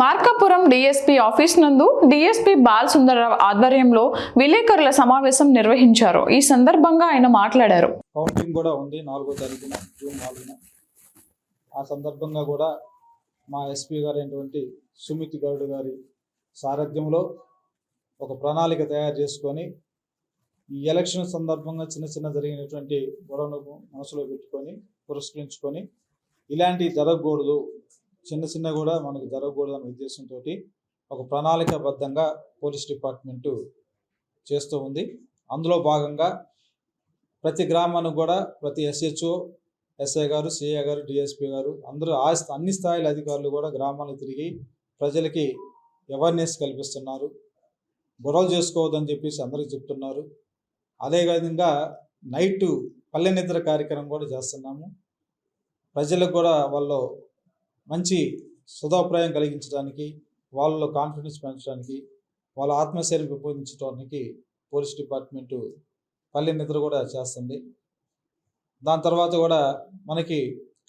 Markapuram DSP office నందు DSP Bal Sundararao ఆధ్వర్యంలో విలేకరుల సమావేశం నిర్వహించారు. ఈ సందర్భంగా ఆయన మాట్లాడారు. కౌంటింగ్ కూడా ఉంది నాలుగో తారీఖున జూన్ నాలుగున. ఆ సందర్భంగా కూడా మా ఎస్పీ గారైనటువంటి సుమిత్ గౌడ్ గారి సారథ్యంలో ఒక ప్రణాళిక తయారు చేసుకొని ఈ ఎలక్షన్ సందర్భంగా చిన్న చిన్న జరిగినటువంటి గొడవను మనసులో పెట్టుకొని పురస్కరించుకొని ఇలాంటివి జరగకూడదు చిన్న చిన్న కూడా మనకు జరగకూడదనే ఉద్దేశంతో ఒక ప్రణాళికాబద్ధంగా పోలీస్ డిపార్ట్మెంటు చేస్తూ ఉంది. అందులో భాగంగా ప్రతి గ్రామానికి కూడా ప్రతి ఎస్హెచ్ఓ ఎస్ఐ గారు సిఐ గారు డిఎస్పి గారు అందరూ ఆ అన్ని స్థాయిల అధికారులు కూడా గ్రామాలకు తిరిగి ప్రజలకి అవేర్నెస్ కల్పిస్తున్నారు. గొడవలు చేసుకోవద్దని చెప్పేసి అందరికి చెప్తున్నారు. అదేవిధంగా నైట్ పల్లె నిద్ర కార్యక్రమం కూడా చేస్తున్నాము. ప్రజలకు కూడా వాళ్ళు మంచి సుధాప్రాయం కలిగించడానికి వాళ్ళలో కాన్ఫిడెన్స్ పెంచడానికి వాళ్ళ ఆత్మశైలి పెంపొందించడానికి పోలీస్ డిపార్ట్మెంటు పల్లె నిద్ర కూడా చేస్తుంది. దాని తర్వాత కూడా మనకి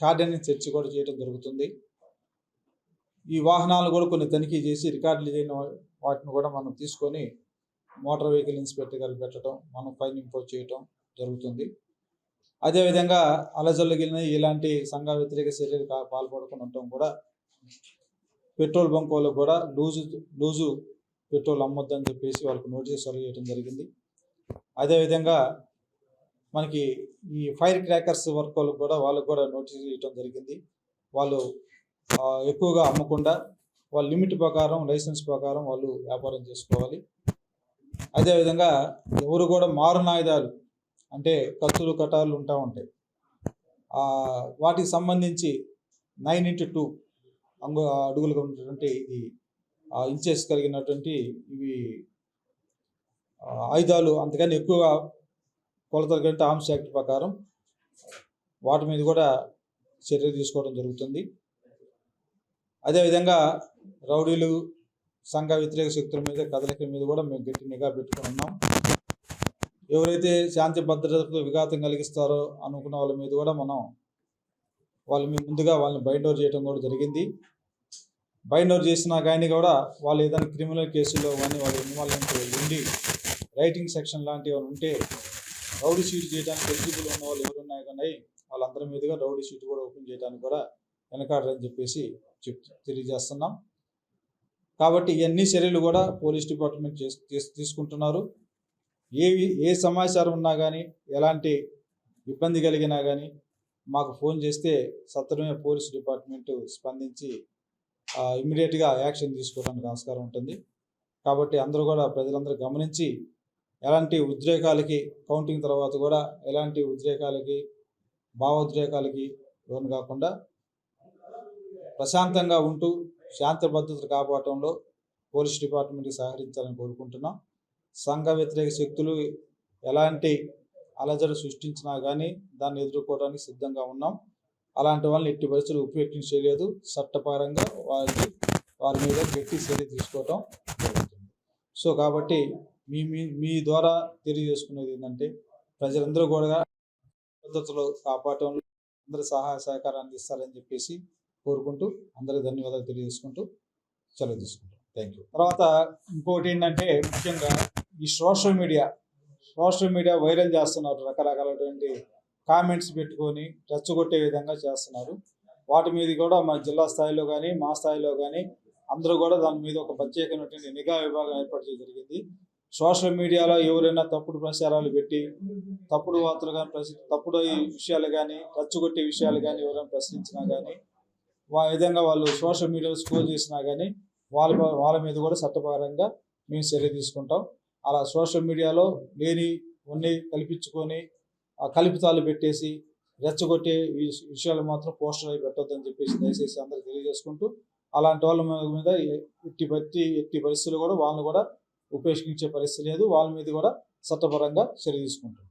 కార్డియన్ చర్చ కూడా చేయడం జరుగుతుంది. ఈ వాహనాలు కూడా కొన్ని తనిఖీ చేసి రికార్డులు చేయని వాటిని కూడా మనం తీసుకొని మోటార్ వెహికల్ ఇన్స్పెక్టర్ గారికి పెట్టడం మనం ఫైన్ ఇంపోజ్ చేయటం జరుగుతుంది. అదేవిధంగా అలజల్లుగిలిన ఇలాంటి సంఘ వ్యతిరేక చర్యలు పాల్పడకుండా ఉండటం కూడా పెట్రోల్ బంక్ వాళ్ళకు కూడా లూజు లూజు పెట్రోల్ అమ్మొద్దని చెప్పేసి వాళ్ళకి నోటీస్ సర్వ్ చేయడం జరిగింది. అదేవిధంగా మనకి ఈ ఫైర్ క్రాకర్స్ వర్క్ వాళ్ళకి కూడా వాళ్ళకి కూడా నోటీస్ ఇవ్వడం జరిగింది. వాళ్ళు ఎక్కువగా అమ్మకుండా వాళ్ళ లిమిట్ ప్రకారం లైసెన్స్ ప్రకారం వాళ్ళు వ్యాపారం చేసుకోవాలి. అదేవిధంగా ఎవరు కూడా మారునాయుధాలు అంటే కత్తులు కటాలు ఉంటా ఉంటాయి. వాటికి సంబంధించి నైన్ ఇంటూ టూ అంగు అడుగులుగా ఉన్నటువంటి ఇది ఇంచెస్ కలిగినటువంటి ఇవి ఆయుధాలు అంతకని ఎక్కువగా కొలతలు కంటే ఆర్మ్స్ యాక్ట్ ప్రకారం వాటి మీద కూడా చర్య తీసుకోవడం జరుగుతుంది. అదేవిధంగా రౌడీలు సంఘ వ్యతిరేక శక్తుల మీద కదలికల మీద కూడా మేము గట్టి నిఘా పెట్టుకుని ఉన్నాం. ఎవరైతే శాంతి భద్రతకు విఘాతం కలిగిస్తారో అనుకున్న వాళ్ళ మీద కూడా మనం వాళ్ళ మీద ముందుగా వాళ్ళని బైండ్ ఓవర్ చేయడం కూడా జరిగింది. బైండ్ చేసిన కానీ కూడా వాళ్ళు ఏదైనా క్రిమినల్ కేసుల్లో కానీ వాళ్ళు ఇన్వాల్వ్మెంట్ ఉండి రైటింగ్ సెక్షన్ లాంటివి ఉంటే రౌడీ షీట్ చేయడానికి ఎలిజిబుల్ ఉన్న వాళ్ళు ఎవరున్నాయి కానీ వాళ్ళందరి మీదుగా రౌడీ షీట్ కూడా ఓపెన్ చేయడానికి కూడా వెనకాడరని చెప్పేసి చెప్ తెలియజేస్తున్నాం. కాబట్టి ఇవన్నీ చర్యలు కూడా పోలీస్ డిపార్ట్మెంట్ తీసుకుంటున్నారు. ఏవి ఏ సమాచారం ఉన్నా కానీ ఎలాంటి ఇబ్బంది కలిగినా కానీ మాకు ఫోన్ చేస్తే సత్వరమే పోలీస్ డిపార్ట్మెంట్ స్పందించి ఇమ్మీడియట్గా యాక్షన్ తీసుకోవడానికి ఆస్కారం ఉంటుంది. కాబట్టి అందరూ కూడా ప్రజలందరూ గమనించి ఎలాంటి ఉద్రేకాలకి కౌంటింగ్ తర్వాత కూడా ఎలాంటి ఉద్రేకాలకి భావోద్రేకాలకి లోను కాకుండా ప్రశాంతంగా ఉంటూ శాంతి భద్రతలు కాపాడటంలో పోలీస్ డిపార్ట్మెంట్కి సహకరించాలని కోరుకుంటున్నాం. సంఘ వ్యతిరేక శక్తులు ఎలాంటి అలజడి సృష్టించినా కానీ దాన్ని ఎదుర్కోవడానికి సిద్ధంగా ఉన్నాం. అలాంటి వాళ్ళని ఎట్టి పరిస్థితులు ఉపయోగించలేదు చట్టపరంగా వారికి వారి మీద గట్టి చర్య తీసుకోవటం జరుగుతుంది. సో కాబట్టి మీ మీ మీ ద్వారా తెలియజేసుకునేది ఏంటంటే ప్రజలందరూ కూడా పద్ధతులు కాపాడటంలో అందరి సహాయ సహకారం అందిస్తారని చెప్పేసి కోరుకుంటూ అందరి ధన్యవాదాలు తెలియజేసుకుంటూ సెలవు తీసుకుంటాం. థ్యాంక్ యూ తర్వాత ఇంకోటి ఏంటంటే ముఖ్యంగా ఈ social media social media viral చేస్తున్నారు రకరకాలటువంటి కామెంట్స్ పెట్టుకొని రెచ్చగొట్టే విధంగా చేస్తున్నారు. వాటి మీద కూడా మా జిల్లా స్థాయిలో కానీ మా స్థాయిలో కానీ అందరూ కూడా దాని మీద ఒక ప్రత్యేకమైనటువంటి నిఘా విభాగం ఏర్పాటు చేయడం జరిగింది. సోషల్ మీడియాలో ఎవరైనా తప్పుడు ప్రచారాలు పెట్టి తప్పుడు వార్తలు కానీ ప్రశ్న తప్పుడు ఈ విషయాలు కానీ రచ్చగొట్టే విషయాలు కానీ ఎవరైనా ప్రశ్నించినా కానీ వా విధంగా వాళ్ళు సోషల్ మీడియాలో స్కోర్ చేసినా కానీ వాళ్ళ వాళ్ళ మీద కూడా చట్టపరంగా మేము చర్య తీసుకుంటాం. అలా సోషల్ మీడియాలో లేని ఉన్ని కల్పించుకొని ఆ కల్పితాలు పెట్టేసి రెచ్చగొట్టే విషయాలు మాత్రం పోస్టర్ అయి పెట్టొద్దని చెప్పేసి దయచేసి అందరూ తెలియజేసుకుంటూ అలాంటి వాళ్ళ మీద- ఎట్టి బట్టి ఎట్టి పరిస్థితులు కూడా వాళ్ళని కూడా ఉపేక్షించే పరిస్థితి లేదు. వాళ్ళ మీద కూడా చట్టపరంగా చర్య తీసుకుంటాం.